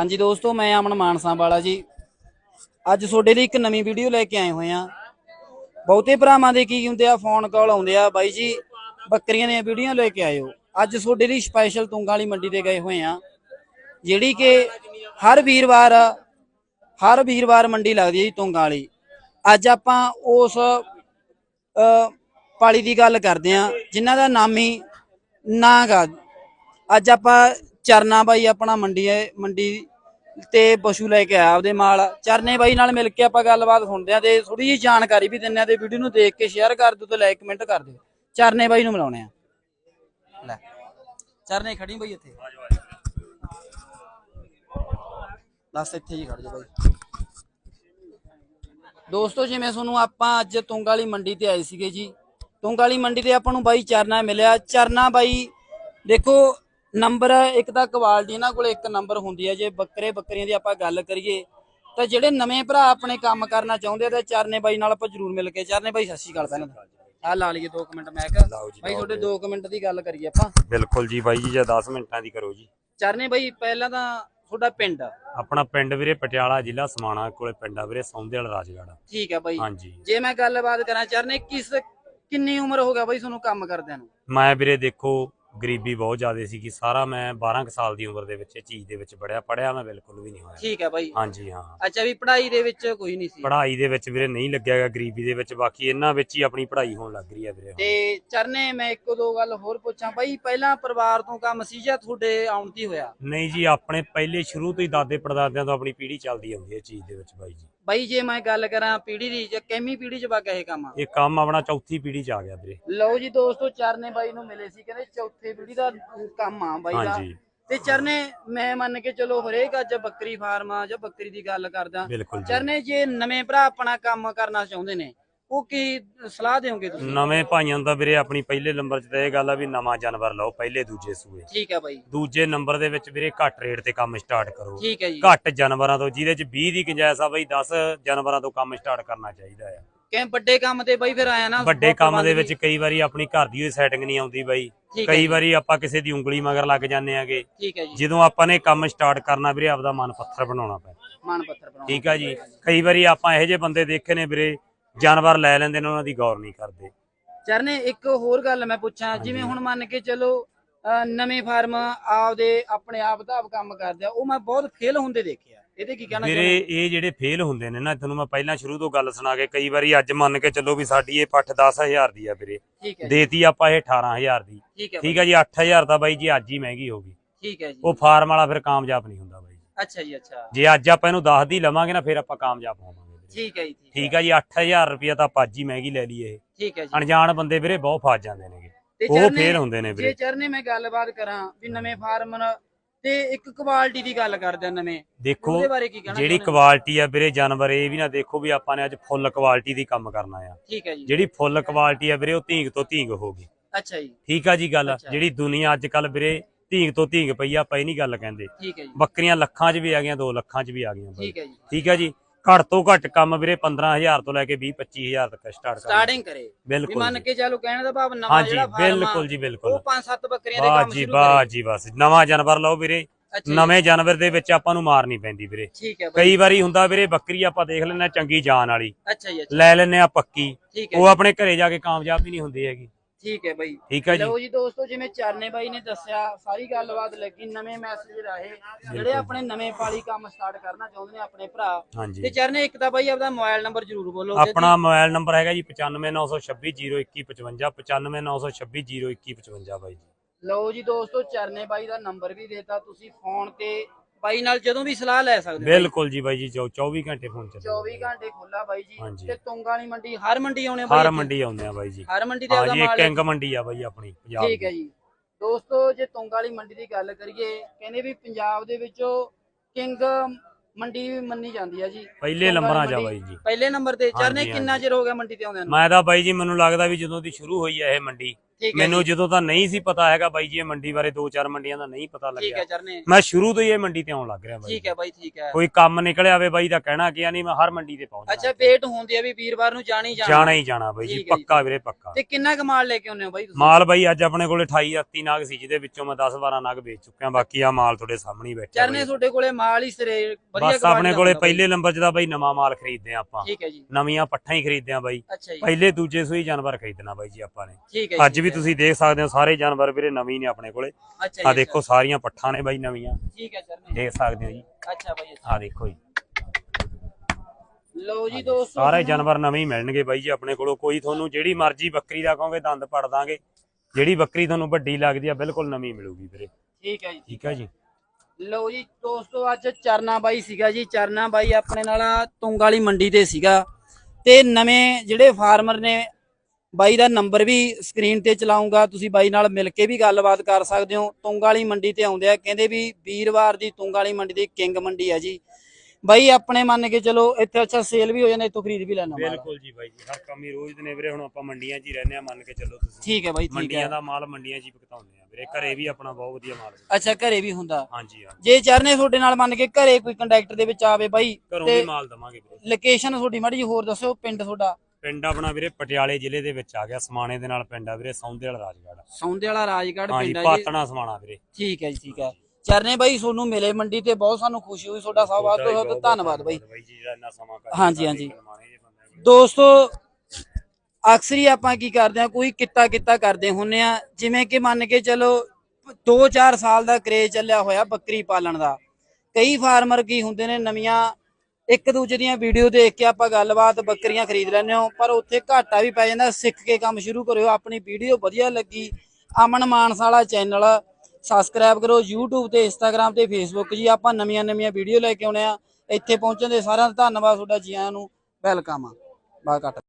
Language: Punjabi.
ਹਾਂਜੀ ਦੋਸਤੋ, ਮੈਂ ਅਮਨ ਮਾਨਸਾ ਵਾਲਾ ਜੀ। ਅੱਜ ਤੁਹਾਡੇ ਲਈ ਇੱਕ ਨਵੀਂ ਵੀਡੀਓ ਲੈ ਕੇ ਆਏ ਹੋਏ ਆ ਬਹੁਤੇ ਭਰਾਵਾਂ ਦੇ ਕੀ ਹੁੰਦੇ ਆ ਫੋਨ ਕਾਲ ਆਉਂਦੇ ਆ। ਬਾਈ ਜੀ, ਬੱਕਰੀਆਂ ਦੀਆਂ ਵੀਡੀਓ ਲੈ ਕੇ ਆਇਓ। ਅੱਜ ਤੁਹਾਡੇ ਲਈ ਸਪੈਸ਼ਲ ਤੁੰਗਾਂ ਵਾਲੀ ਮੰਡੀ ਤੇ ਗਏ ਹੋਏ ਆ ਜਿਹੜੀ ਕਿ ਹਰ ਵੀਰਵਾਰ ਹਰ ਵੀਰਵਾਰ ਮੰਡੀ ਲੱਗਦੀ ਹੈ ਜੀ ਤੁੰਗਾਂ ਵਾਲੀ। ਅੱਜ ਆਪਾਂ ਉਸ ਪਾਲੀ ਦੀ ਗੱਲ ਕਰਦੇ ਆ ਜਿਨ੍ਹਾਂ ਦਾ ਨਾਮ ਹੀ ਨਾਗਾ ਅੱਜ ਆਪਾਂ ਚਰਨਾ ਬਾਈ ਆਪਣਾ ਮੰਡੀ ਹੈ, ਮੰਡੀ ਤੇ ਪਸ਼ੂ ਲੈ ਕੇ ਆਇਆ ਉਹਦੇ ਮਾਲ ਚਰਨੇ ਬਾਈ ਨਾਲ ਮਿਲ ਕੇ ਆਪਾਂ ਗੱਲਬਾਤ ਸੁਣਦੇ ਆ ਤੇ ਥੋੜੀ ਜਿਹੀ ਜਾਣਕਾਰੀ ਵੀ ਦਿੰਦੇ ਆ ਤੇ ਵੀਡੀਓ ਨੂੰ ਦੇਖ ਕੇ ਸ਼ੇਅਰ ਕਰ ਦਿਓ ਤੇ ਲਾਈਕ ਕਮੈਂਟ ਕਰ ਦਿਓ। ਚਰਨੇ ਬਾਈ ਨੂੰ ਮਿਲਾਉਣੇ ਆ ਲੈ, ਚਰਨੇ ਖੜੀ ਬਾਈ ਇੱਥੇ। ਦੱਸ ਇੱਥੇ ਹੀ ਖੜ ਜਾ ਬਾਈ। ਦੋਸਤੋ, ਜਿਵੇਂ ਤੁਹਾਨੂੰ ਆਪਾਂ ਅੱਜ ਤੁੰਗ ਵਾਲੀ ਮੰਡੀ ਤੇ ਆਏ ਸੀਗੇ ਜੀ। ਤੁੰਗ ਵਾਲੀ ਮੰਡੀ ਤੇ ਆਪਾਂ ਨੂੰ ਬਾਈ ਚਰਨਾ ਮਿਲਿਆ। ਚਰਨਾ ਬਾਈ, ਦੇਖੋ ਨੰਬਰ ਇੱਕ ਤਾਂ ਕੁਆਲਿਟੀ ਇਹਨਾਂ ਕੋਲ ਇੱਕ ਨੰਬਰ ਹੁੰਦੀ ਹੈ ਜੇ ਬੱਕਰੇ ਬੱਕਰੀਆਂ ਦੀ ਆਪਾਂ ਗੱਲ ਕਰੀਏ ਤਾਂ ਜਿਹੜੇ ਨਵੇਂ ਭਰਾ ਆਪਣੇ ਕੰਮ ਕਰਨਾ ਚਾਹੁੰਦੇ ਆ ਤਾਂ ਚਰਨੇ ਬਾਈ ਨਾਲ ਆਪਾਂ ਜ਼ਰੂਰ ਮਿਲ ਕੇ ਚਰਨੇ ਬਾਈ ਸਤਿ ਸ਼੍ਰੀ ਅਕਾਲ ਪਹਿਲਾਂ ਆ ਲਾ ਲਈਏ 2 ਮਿੰਟ ਮੈਂ ਕਿਹਾ ਲਾਓ ਜੀ, ਬਾਈ ਲਾਓ ਤੁਹਾਡੇ 2 ਮਿੰਟ ਦੀ ਗੱਲ ਕਰੀਏ ਆਪਾਂ। ਬਿਲਕੁਲ ਜੀ ਬਾਈ ਜੀ ਜਾਂ 10 ਮਿੰਟਾਂ ਦੀ ਕਰੋ ਜੀ। ਚਰਨੇ ਬਾਈ ਪਹਿਲਾਂ ਤਾਂ ਤੁਹਾਡਾ ਪਿੰਡ ਆਪਣਾ ਪਿੰਡ ਵੀਰੇ ਪਟਿਆਲਾ ਜ਼ਿਲ੍ਹਾ ਸਮਾਣਾ ਕੋਲੇ ਪਿੰਡ ਆ ਵੀਰੇ ਸੌਂਦੇ ਵਾਲਾ ਰਾਜਗੜ੍ਹ। ਠੀਕ ਹੈ ਬਾਈ। ਹਾਂਜੀ। ਜੇ ਮੈਂ ਗੱਲਬਾਤ ਕਰਾਂ ਚਰਨੇ ਕਿਸ ਕਿੰਨੀ ਉਮਰ ਹੋ ਗਿਆ ਬਾਈ ਤੁਹਾਨੂੰ ਕੰਮ ਕਰਦਿਆਂ ਨੂੰ? ਮੈਂ ਵੀਰੇ ਦੇਖੋ ਗਰੀਬੀ ਬਹੁਤ ਜ਼ਿਆਦਾ ਸੀ ਕਿ ਸਾਰਾ ਮੈਂ 12 ਕੁ ਸਾਲ ਦੀ ਉਮਰ ਦੇ ਵਿੱਚ ਇਹ ਚੀਜ਼ ਦੇ ਵਿੱਚ ਪੜਿਆ ਪੜਿਆ ਮੈਂ ਬਿਲਕੁਲ ਵੀ ਨਹੀਂ ਹੋਇਆ। ਠੀਕ ਹੈ ਬਾਈ। ਹਾਂਜੀ ਹਾਂ। ਅੱਛਾ ਵੀ ਪੜ੍ਹਾਈ ਦੇ ਵਿੱਚ ਕੋਈ ਨਹੀਂ ਸੀ। ਪੜ੍ਹਾਈ ਦੇ ਵਿੱਚ ਵੀਰੇ ਨਹੀਂ ਲੱਗਿਆਗਾ ਗਰੀਬੀ ਦੇ ਵਿੱਚ ਬਾਕੀ ਇਹਨਾਂ ਵਿੱਚ ਹੀ ਆਪਣੀ ਪੜ੍ਹਾਈ ਹੋਣ ਲੱਗ ਰਹੀ ਹੈ ਵੀਰੇ ਹੁਣ। ਤੇ ਚਰਨੇ ਮੈਂ ਇੱਕ ਦੋ ਗੱਲ ਹੋਰ ਪੁੱਛਾਂ ਬਾਈ ਪਹਿਲਾਂ ਪਰਿਵਾਰ ਤੋਂ ਕੰਮ ਸੀ ਜਾਂ ਤੁਹਾਡੇ ਆਉਣ ਹੀ ਹੋਇਆ? ਨਹੀਂ ਜੀ ਆਪਣੇ ਪਹਿਲੇ ਸ਼ੁਰੂ ਤੋਂ ਹੀ ਦਾਦੇ ਪੜਦਾਦਿਆਂ ਤੋਂ ਆਪਣੀ ਪੀੜ੍ਹੀ ਚੱਲਦੀ ਆਉਂਦੀ ਹੈ ਇਹ ਚੀਜ਼ ਦੇ ਵਿੱਚ ਬਾਈ ਜੀ। ਬਾਈ ਜੇ ਮੈਂ ਗੱਲ ਕਰਾਂ ਪੀੜੀ ਦੀ ਜਾਂ ਕਿੰਨੀ ਪੀੜੀ ਚ ਵਗ ਇਹ ਕੰਮ। ਇਹ ਕੰਮ ਆਪਣਾ ਚੌਥੀ ਪੀੜ੍ਹੀ ਚ ਆ ਗਿਆ ਵੀਰੇ। ਲਓ ਜੀ ਦੋਸਤੋ ਚਰਨੇ ਬਾਈ ਨੂੰ ਮਿਲੇ ਸੀ ਕਹਿੰਦੇ ਚੌਥੇ ਪੀੜੀ ਦਾ ਕੰਮ ਆ ਬਾਈ ਦਾ। ਹਾਂਜੀ। ਤੇ ਚਰਨੇ ਮੈਂ ਮੰਨ ਕੇ ਚਲੋ ਹਰੇਕ ਅੱਜ ਬੱਕਰੀ ਫਾਰਮ ਆ ਜਾਂ ਬੱਕਰੀ ਦੀ ਗੱਲ ਕਰਦਾ। ਬਿਲਕੁਲ ਜੀ। ਚਰਨੇ ਜੇ ਨਵੇਂ ਭਰਾ ਆਪਣਾ ਕੰਮ ਕਰਨਾ ਚਾਹੁੰਦੇ ਨੇ ਉਹ ਕੀ ਸਲਾਹ ਦਿਓਗੇ ਤੁਸੀਂ? ਨਵੇਂ ਭਾਈਆਂ ਦਾ ਵੀਰੇ ਆਪਣੀ ਪਹਿਲੇ ਨੰਬਰ 'ਚ ਤਾਂ ਇਹ ਗੱਲ ਆ ਵੀ ਨਵਾਂ ਜਾਨਵਰ ਲਓ ਪਹਿਲੇ ਦੂਜੇ ਸੂਏ। ਠੀਕ ਹੈ ਬਾਈ। ਦੂਜੇ ਨੰਬਰ ਦੇ ਵਿੱਚ ਵੀਰੇ ਘੱਟ ਰੇਟ ਤੇ ਕੰਮ ਸਟਾਰਟ ਕਰੋ। ਠੀਕ ਹੈ ਜੀ। ਘੱਟ ਜਾਨਵਰਾਂ ਤੋਂ ਜਿਹਦੇ 'ਚ 20 ਦੀ ਗੁੰਜਾਇਸ਼ ਆ ਬਈ 10 ਜਾਨਵਰਾਂ ਤੋਂ ਕੰਮ ਸਟਾਰਟ ਕਰਨਾ ਚਾਹੀਦਾ ਆ। ਕਿ ਵੱਡੇ ਕੰਮ ਤੇ ਬਾਈ ਫਿਰ ਆਇਆ ਨਾ ਵੱਡੇ ਕੰਮ ਦੇ ਵਿੱਚ ਕਈ ਵਾਰੀ ਆਪਣੀ ਘਰ ਦੀ ਸੈਟਿੰਗ ਨਹੀਂ ਆਉਂਦੀ ਬਾਈ। ਕਈ ਵਾਰੀ ਆਪਾਂ ਕਿਸੇ ਦੀ ਉਂਗਲੀ ਮਗਰ ਲੱਗ ਜਾਂਦੇ ਆਗੇ। ਠੀਕ ਹੈ ਜੀ। ਜਦੋਂ ਆਪਾਂ ਨੇ ਕੰਮ ਸਟਾਰਟ ਕਰਨਾ ਵੀਰੇ ਆਪਦਾ ਮਨ ਪੱਥਰ ਬਣਾਉਣਾ ਪੈਂਦਾ ਮਾਨ ਪੱਤਰ ਬਣਾਉਣਾ ਠੀਕ ਆ ਜੀ। ਕਈ ਵਾਰੀ ਆਪਾਂ ਇਹੋ ਜਿਹੇ ਬੰਦੇ ਦੇਖੇ ਨੇ ਵੀਰੇ ਜਾਨਵਰ ਲੈ ਲੈਂਦੇ ਨੇ ਉਹਨਾਂ ਦੀ ਗੌਰ ਨਹੀਂ ਕਰਦੇ। ਚਰਨੇ ਇੱਕ ਹੋਰ ਗੱਲ ਮੈਂ ਪੁੱਛਾਂ ਜਿਵੇਂ ਹੁਣ ਮੰਨ ਕੇ ਚਲੋ ਨਵੇਂ ਫਾਰਮ ਆਪਦੇ ਆਪਣੇ ਆਪ ਦਾ ਕੰਮ ਕਰਦੇ ਆ ਉਹ ਮੈਂ ਬਹੁਤ ਫੇਲ ਹੁੰਦੇ ਦੇਖਿਆ ਇਹਦੇ ਕੀ ਕਹਿਣਾ ਵੀਰੇ ਇਹ ਜਿਹੜੇ ਫੇਲ ਹੁੰਦੇ ਨੇ ਨਾ ਤੁਹਾਨੂੰ ਮੈਂ ਪਹਿਲਾਂ ਸ਼ੁਰੂ ਤੋਂ ਗੱਲ ਸੁਣਾ ਕੇ ਕਈ ਵਾਰੀ ਅੱਜ ਮੰਨ ਕੇ ਚੱਲੋ ਵੀ ਸਾਡੀ ਇਹ ਪੱਠ 10000 ਦੀ ਆ ਵੀਰੇ। ਦੇਤੀ ਆਪਾਂ ਇਹ 18000 ਦੀ। ਠੀਕ ਹੈ ਜੀ 8000 ਤਾਂ ਬਾਈ ਜੀ ਅੱਜ ਹੀ ਮਹਿੰਗੀ ਹੋ ਗਈ। ਠੀਕ ਹੈ ਜੀ। ਉਹ ਫਾਰਮ ਵਾਲਾ ਫਿਰ ਕਾਮਯਾਬ ਨਹੀਂ ਹੁੰਦਾ ਬਾਈ ਜੀ। ਅੱਛਾ ਜੀ ਅੱਛਾ। ਜੇ ਅੱਜ ਆਪਾਂ ਇਹਨੂੰ 10 ਦੀ ਲਵਾਂਗੇ ਨਾ ਫਿਰ ਆਪਾਂ ਕਾਮਯਾਬ ਹੋਵਾਂਗੇ। ਠੀਕ ਹੈ ਜੀ ਠੀਕ ਆ ਜੀ 8000 ਰੁਪਇਆ ਤਾਂ ਹੀ ਮਹਿੰਗੀ ਲੈ ਲਈ ਇਹ ਠੀਕ ਹੈ ਜੀ। ਅਣਜਾਣ ਬੰਦੇ ਵੀਰੇ ਬਹੁਤ ਫਸ ਜਾਂਦੇ ਨੇਗੇ। ਉਹ ਫੇਲ ਹੁੰਦੇ ਨੇ ਜੇ ਵੀਰੇ ਚਰਨੇ ਮੈਂ ਗੱਲਬਾਤ ਕਰਾਂ ਵੀ ਨਵੇਂ ਫਾਰਮ ਤੇ ਇੱਕ ਕੁਆਲਿਟੀ ਦੀ ਗੱਲ ਕਰਦੇ ਆ ਨਵੇਂ। ਦੇਖੋ ਜਿਹੜੀ ਹੋ? ਕੁਆਲਿਟੀ ਆ ਵੀਰੇ ਜਾਨਵਰ ਇਹ ਵੀ ਨਾ ਦੇਖੋ ਵੀ ਆਪਾਂ ਨੇ ਅੱਜ ਫੁੱਲ ਕੁਆਲਿਟੀ ਦੀ ਕੰਮ ਕਰਨਾ ਆ। ਠੀਕ ਹੈ ਜੀ। ਜਿਹੜੀ ਫੁੱਲ ਕੁਆਲਿਟੀ ਆ ਵੀਰੇ ਉਹ ਧੀਂਗ ਤੋਂ ਧੀਂਗ ਹੋਗੀ ਅੱਛਾ ਜੀ। ਠੀਕ ਆ ਜੀ ਗੱਲ। ਜਿਹੜੀ ਦੁਨੀਆ ਅੱਜ ਕੱਲ ਵੀਰੇ ਧੀਂਗ ਤੋਂ ਧੀਂਗ ਪਈ ਆ ਆਪਾਂ ਇਹ ਨਹੀਂ ਗੱਲ ਕਹਿੰਦੇ। ਹੈ ਜੀ। ਬੱਕਰੀਆਂ ਲੱਖਾਂ 'ਚ ਵੀ ਆ ਗਈਆਂ 2 ਲੱਖਾਂ 'ਚ ਵੀ ਆ ਗਈਆਂ ਠੀਕ ਹੈ ਜੀ। ਠੀਕ ਆ ਜੀ। ਘੱਟ ਤੋਂ ਘੱਟ ਕੰਮ ਵੀਰੇ 15000 ਤੋਂ ਲੈ ਕੇ 20 25000 ਤੱਕ ਸਟਾਰਟ ਕਰ ਸਟਾਰਟਿੰਗ ਕਰੇ। ਵੀ ਬਿਲਕੁਲ ਮੰਨ। ਕੇ ਚੱਲੋ ਕਹਿਣ ਦਾ ਭਾਵ ਨਵਾਂ ਜਿਹੜਾ ਫਾਰਮ ਬਿਲਕੁਲ ਜੀ ਉਹ ਬਿਲਕੁਲ ਪੰਜ ਸੱਤ ਬੱਕਰੀਆਂ ਦੇ ਵਾਹ ਕੰਮ ਸ਼ੁਰੂ ਵਾਹ ਕਰੇ। ਜੀ ਬਸ ਨਵਾਂ ਜਾਨਵਰ ਲਓ ਵੀਰੇ। ਨਵੇਂ ਜਾਨਵਰ ਦੇ ਵਿੱਚ ਆਪਾਂ ਨੂੰ ਮਾਰ ਨਹੀਂ ਪੈਂਦੀ ਵੀਰੇ। ਠੀਕ ਹੈ ਕਈ ਵਾਰੀ ਹੁੰਦਾ ਵੀਰੇ ਬੱਕਰੀ ਆਪਾਂ ਦੇਖ ਹਾਂ ਚੰਗੀ ਜਾਨ ਵਾਲੀ। ਅੱਛਾ ਜੀ ਲੈ ਲੈਂਦੇ ਆ ਪੱਕੀ। ਉਹ ਆਪਣੇ ਘਰੇ ਜਾ ਕੇ ਕਾਮਯਾਬ ਹੀ ਨਹੀਂ ਹੁੰਦੀ ਹੈਗੀ। ਠੀਕ ਹੈ ਬਾਈ। ਠੀਕ ਆ ਜੀ। ਲਓ ਜੀ ਦੋਸਤੋ ਜਿਵੇਂ ਚਰਨੇ ਬਾਈ ਨੇ ਦੱਸਿਆ ਸਾਰੀ ਗੱਲਬਾਤ ਲੱਗੀ ਨਵੇਂ ਮੈਸੇਜ ਰਾਏ ਜਿਹੜੇ ਆਪਣੇ ਨਵੇਂ ਪਾਲੀ ਕੰਮ ਸਟਾਰਟ ਕਰਨਾ ਚਾਹੁੰਦੇ ਨੇ ਆਪਣੇ ਭਰਾ। ਤੇ ਚਰਨੇ ਇੱਕ ਤਾਂ ਬਾਈ ਆਪਦਾ ਮੋਬਾਈਲ ਨੰਬਰ ਜ਼ਰੂਰ ਬੋਲੋ ਆਪਣਾ ਮੋਬਾਈਲ ਨੰਬਰ ਹੈਗਾ ਜੀ 9596202155 9596202155 ਬਾਈ ਜੀ। ਲਓ ਜੀ ਦੋਸਤੋ ਚਰਨੇ ਬਾਈ ਦਾ ਨੰਬਰ ਵੀ ਦੇਤਾ ਤੁਸੀਂ ਫੋਨ ਤੇ ਬਾਈ ਨਾਲ ਜਦੋਂ ਵੀ ਸਲਾਹ ਲੈ ਸਕਦੇ ਹੋ ਬਿਲਕੁਲ ਜੀ ਬਾਈ ਜੀ ਜੋ 24 ਘੰਟੇ ਫੋਨ ਚੱਲਦਾ। 24 ਘੰਟੇ ਖੁੱਲਾ ਬਾਈ ਜੀ। ਹਾਂਜੀ। ਤੇ ਤੁੰਗਾ ਵਾਲੀ ਮੰਡੀ ਹਰ ਮੰਡੀ ਆਉਣੇ ਬਾਈ ਹਰ ਇੱਥੇ? ਮੰਡੀ ਆਉਂਦੇ ਆ ਬਾਈ ਜੀ। ਹਰ ਮੰਡੀ ਦੇ ਹਾਂ ਆਪਦਾ ਜੀ ਇੱਕ ਮਾਲ ਕਿੰਗ ਮੰਡੀ ਆ ਬਾਈ ਆਪਣੀ ਪੰਜਾਬ ਠੀਕ ਦੀ। ਹੈ ਜੀ। ਦੋਸਤੋ ਜੇ ਤੁੰਗਾ ਵਾਲੀ ਮੰਡੀ ਦੀ ਗੱਲ ਕਰੀਏ ਕਹਿੰਦੇ ਵੀ ਪੰਜਾਬ ਦੇ ਵਿੱਚੋਂ ਕਿੰਗ ਮੰਡੀ ਵੀ ਮੰਨੀ ਜਾਂਦੀ ਹੈ ਜੀ। ਪਹਿਲੇ ਤੁੰਗਾ ਨੰਬਰਾਂ 'ਚ ਆ ਮੰਡੀ ਬਾਈ ਜੀ। ਪਹਿਲੇ ਨੰਬਰ ਤੇ ਚਰਨੇ ਹਾਂਜੀ, ਕਿੰਨਾ ਹਾਂਜੀ। ਚਿਰ ਹੋ ਗਿਆ ਮੰਡੀ ਤੇ ਆਉਂਦਿਆਂ ਨੂੰ? ਮੈਂ ਤਾਂ ਬਾਈ ਜੀ ਮੈਨੂੰ ਲੱਗਦਾ ਵੀ ਜਦੋਂ ਦੀ ਸ਼ੁਰੂ ਹੋਈ ਹੈ ਇਹ ਮੰਡੀ ਮੈਨੂੰ ਜਦੋਂ ਤਾਂ ਨਹੀਂ ਸੀ ਪਤਾ ਹੈਗਾ ਬਾਈ ਜੀ ਇਹ ਮੰਡੀ ਬਾਰੇ ਦੋ ਚਾਰ ਮੰਡੀਆਂ ਦਾ ਨਹੀਂ ਪਤਾ ਠੀਕ ਹੈ ਲੱਗਿਆ। ਚਰਨੇ। ਮੈਂ ਸ਼ੁਰੂ ਤੋਂ ਹੀ ਇਹ ਮੰਡੀ ਤੇ ਆਉਣ ਲੱਗ ਰਿਹਾ ਬਾਈ ਠੀਕ ਹੈ ਬਾਈ ਠੀਕ ਹੈ। ਕੋਈ ਕੰਮ ਨਿਕਲਿਆ ਵੇ ਬਾਈ ਦਾ ਕਹਿਣਾ ਕਿ ਨਹੀਂ ਮੈਂ ਹਰ ਮੰਡੀ ਤੇ ਪਹੁੰਚ ਅੱਛਾ ਵੇਟ ਹੁੰਦੀ ਆ ਵੀ ਵੀਰਵਾਰ ਨੂੰ ਜਾਣੀ ਜਾਣਾ। ਜਾਣਾ ਹੀ ਜਾਣਾ ਬਾਈ ਜੀ ਪੱਕਾ ਵੀਰੇ ਪੱਕਾ। ਤੇ ਕਿੰਨਾ ਕੁ ਮਾਲ ਲੈ ਕੇ ਆਉਂਦੇ ਹੋ ਬਾਈ ਤੁਸੀਂ? ਮਾਲ ਬਾਈ ਅੱਜ ਆਪਣੇ ਕੋਲੇ 28 38 ਨਾਗ ਸੀ ਜਿਹਦੇ ਵਿੱਚੋਂ ਮੈਂ 10 12 ਨਾਗ ਵੇਚ ਚੁੱਕਿਆ। ਬਾਕੀ ਆ ਮਾਲ ਤੁਹਾਡੇ ਸਾਹਮਣੇ ਬੈਠਾ ਚਰਨੇ। ਤੁਹਾਡੇ ਕੋਲੇ ਮਾਲ ਹੀ ਸਿਰੇ ਵਧੀਆ ਬਸ ਆਪਣੇ ਕੋਲੇ। ਪਹਿਲੇ ਨੰਬਰ 'ਚ ਦਾ ਬਾਈ ਨਵਾਂ ਮਾਲ ਖਰੀਦਦੇ ਆ ਆਪਾਂ। ਠੀਕ ਹੈ ਜੀ। ਨਵੀਆਂ ਪੱਠਾਂ ਹੀ ਖਰੀਦਦੇ ਆ ਬਾਈ। ਪਹਿਲੇ ਦੂਜੇ ਸੂਈ ਜਾਨਵਰ ਖਰੀਦਣਾ ਬਾਈ ਜੀ ਆਪਾਂ ਨੇ। ਅੱਜ ਜੀ, ਵੀ। ਤੁਸੀਂ ਦੇਖ ਸਕਦੇ ਹੋ ਸਾਰੇ ਜਾਨਵਰ ਵੀਰੇ ਨਵੀਂ ਨੇ ਆਪਣੇ ਕੋਲੇ। ਅੱਛਾ ਆ ਦੇਖੋ ਸਾਰੀਆਂ ਪੱਠਾਂ ਨੇ ਬਾਈ ਨਵੀਆਂ। ਠੀਕ ਹੈ ਚਰਨੇ ਦੇਖ ਸਕਦੇ ਹੋ ਜੀ। ਅੱਛਾ ਬਾਈ। ਆ ਦੇਖੋ ਜੀ। ਲਓ ਜੀ ਦੋਸਤੋ। ਸਾਰੇ ਜਾਨਵਰ ਨਵੇਂ ਹੀ ਮਿਲਣਗੇ ਬਾਈ ਜੀ ਆਪਣੇ ਕੋਲੋਂ। ਕੋਈ ਤੁਹਾਨੂੰ ਜਿਹੜੀ ਮਰਜ਼ੀ ਬੱਕਰੀ ਦਾ ਕਹੋਗੇ ਦੰਦ ਪੜ ਦਾਂਗੇ। ਜਿਹੜੀ ਬੱਕਰੀ ਤੁਹਾਨੂੰ ਵੱਡੀ ਲੱਗਦੀ ਆ ਬਿਲਕੁਲ ਨਵੀਂ ਮਿਲੂਗੀ ਵੀਰੇ। ਠੀਕ ਹੈ ਜੀ ਠੀਕ ਹੈ ਜੀ। ਲਓ ਜੀ ਦੋਸਤੋ ਅੱਜ ਚਰਨਾ ਬਾਈ ਸੀਗਾ ਜੀ। ਚਰਨਾ ਬਾਈ ਆਪਣੇ ਨਾਲ ਤੁੰਗ ਵਾਲੀ ਮੰਡੀ ਤੇ ਸੀਗਾ। ਤੇ ਨਵੇਂ ਜਿਹੜੇ ਫਾਰਮਰ ਨੇ ਬਾਈ ਦਾ ਨੰਬਰ ਵੀ ਸਕਰੀਨ ਤੇ ਚਲਾਉਂਗਾ ਤੁਸੀਂ ਬਾਈ ਨਾਲ ਮਿਲ ਕੇ ਵੀ ਗੱਲਬਾਤ ਕਰ ਸਕਦੇ ਹੋ। ਤੁੰਗ ਵਾਲੀ ਮੰਡੀ ਤੇ ਆਉਂਦੇ ਆ ਕਹਿੰਦੇ ਵੀ ਵੀਰਵਾਰ ਦੀ ਤੁੰਗ ਵਾਲੀ ਮੰਡੀ ਦੀ ਕਿੰਗ ਮੰਡੀ ਆ ਜੀ। ਬਾਈ ਆਪਣੇ ਮੰਨ ਕੇ ਚਲੋ ਇੱਥੇ ਅੱਛਾ ਸੇਲ ਵੀ ਹੋ ਜਾਂਦਾ ਇੱਥੋਂ ਖਰੀਦ ਵੀ ਲੈਣਾ ਬਿਲਕੁਲ ਜੀ ਬਾਈ ਜੀ ਹਰ ਕੰਮ ਹੀ ਰੋਜ਼ ਦੇ ਨੇ ਵੀਰੇ ਹੁਣ ਆਪਾਂ ਮੰਡੀਆਂ 'ਚ ਹੀ ਰਹਿੰਦੇ ਆ ਮੰਨ ਕੇ ਚੱਲੋ ਤੁਸੀਂ। ਠੀਕ ਹੈ ਬਾਈ ਠੀਕ ਮੰਡੀਆਂ ਦਾ ਮਾਲ ਮੰਡੀਆਂ 'ਚ ਹੀ ਭੁਗਤਾਉਂਦੇ ਆ ਵੀਰੇ ਘਰੇ ਵੀ ਆਪਣਾ ਬਹੁਤ ਵਧੀਆ ਮਾਲ ਹੈ। ਅੱਛਾ ਘਰੇ ਵੀ ਹੁੰਦਾ। ਹਾਂਜੀ ਹਾਂ ਜੇ ਚਰਨੇ ਤੁਹਾਡੇ ਨਾਲ ਮੰਨ ਕੇ ਘਰੇ ਕੋਈ ਕੰਟੈਕਟ ਦੇ ਵਿੱਚ ਆਵੇ ਬਾਈ ਘਰੋਂ ਵੀ ਮਾਲ ਦਵਾਂਗੇ ਵੀਰੇ। ਲੋਕੇਸ਼ਨ ਤੁਹਾਡੀ ਮਾੜੀ ਜਿਹੀ ਹੋਰ ਦੱਸਿਓ ਪਿੰਡ ਤੁਹਾਡਾ। ਪਿੰਡ ਆਪਣਾ ਵੀਰੇ ਪਟਿਆਲੇ ਜ਼ਿਲ੍ਹੇ ਦੇ ਵਿੱਚ ਆ ਗਿਆ ਸਮਾਣੇ ਦੇ ਨਾਲ ਪਿੰਡ ਆ ਵੀਰੇ ਸੌਂਦੇ ਵਾਲਾ ਰਾਜਗੜ੍ਹ। ਸੌਂਦੇ ਵਾਲਾ ਰਾਜਗੜ੍ਹ ਪਿੰਡ ਹੈ ਜੀ। ਪਾਤਣਾ ਸਮਾਣਾ ਵੀਰੇ। ਠੀਕ ਹੈ ਜੀ ਠੀਕ ਹੈ। ਚਰਨੇ ਬਾਈ ਤੁਹਾਨੂੰ ਮਿਲੇ ਮੰਡੀ ਤੇ ਬਹੁਤ ਸਾਨੂੰ ਖੁਸ਼ੀ ਹੋਈ ਤੁਹਾਡਾ ਸਭ ਬਹੁਤ ਬਹੁਤ ਧੰਨਵਾਦ ਬਾਈ। ਹਾਂਜੀ, ਹਾਂਜੀ। ਦੋਸਤੋ ਅਕਸਰ ਹੀ ਆਪਾਂ ਕੀ ਕਰਦੇ ਆ ਕੋਈ ਕਿੱਤਾ ਕਿੱਤਾ ਕਰਦੇ ਹੁੰਨੇ ਆ ਜਿਵੇਂ ਕਿ ਮੰਨ ਕੇ ਚਲੋ 2-4 ਸਾਲ ਦਾ ਕਰੇਜ ਚੱਲਿਆ ਹੋਇਆ ਬੱਕਰੀ ਪਾਲਣ ਦਾ। ਕਈ ਫਾਰਮਰ ਕੀ ਹੁੰਦੇ ਨੇ ਨਵੀਆਂ ਇੱਕ ਦੂਜੇ ਦੀਆਂ ਵੀਡੀਓ ਦੇਖ ਕੇ ਆਪਾਂ ਗੱਲਬਾਤ ਬੱਕਰੀਆਂ ਖਰੀਦ ਲੈਂਦੇ ਹੋ, ਪਰ ਉੱਥੇ ਘਾਟਾ ਵੀ ਪੈ ਜਾਂਦਾ, ਸਿੱਖ ਕੇ ਕੰਮ ਸ਼ੁਰੂ ਕਰਿਓ, ਆਪਣੀ ਵੀਡੀਓ ਵਧੀਆ ਲੱਗੀ। ਅਮਨ ਮਾਨਸ ਵਾਲਾ ਚੈਨਲ ਸਬਸਕ੍ਰਾਈਬ ਕਰੋ, YouTube ਤੇ Instagram ਤੇ Facebook ਜੀ, ਆਪਾਂ ਨਵੀਆਂ ਨਵੀਆਂ ਵੀਡੀਓ ਲੈ ਕੇ ਆਉਣੇ ਆ ਇੱਥੇ ਪਹੁੰਚਣ ਦੇ ਸਾਰਿਆਂ ਦਾ ਧੰਨਵਾਦ ਤੁਹਾਡਾ ਜੀਆਂ ਨੂੰ ਵੈਲਕਮ ਆ। ਬਾ ਕੱਟ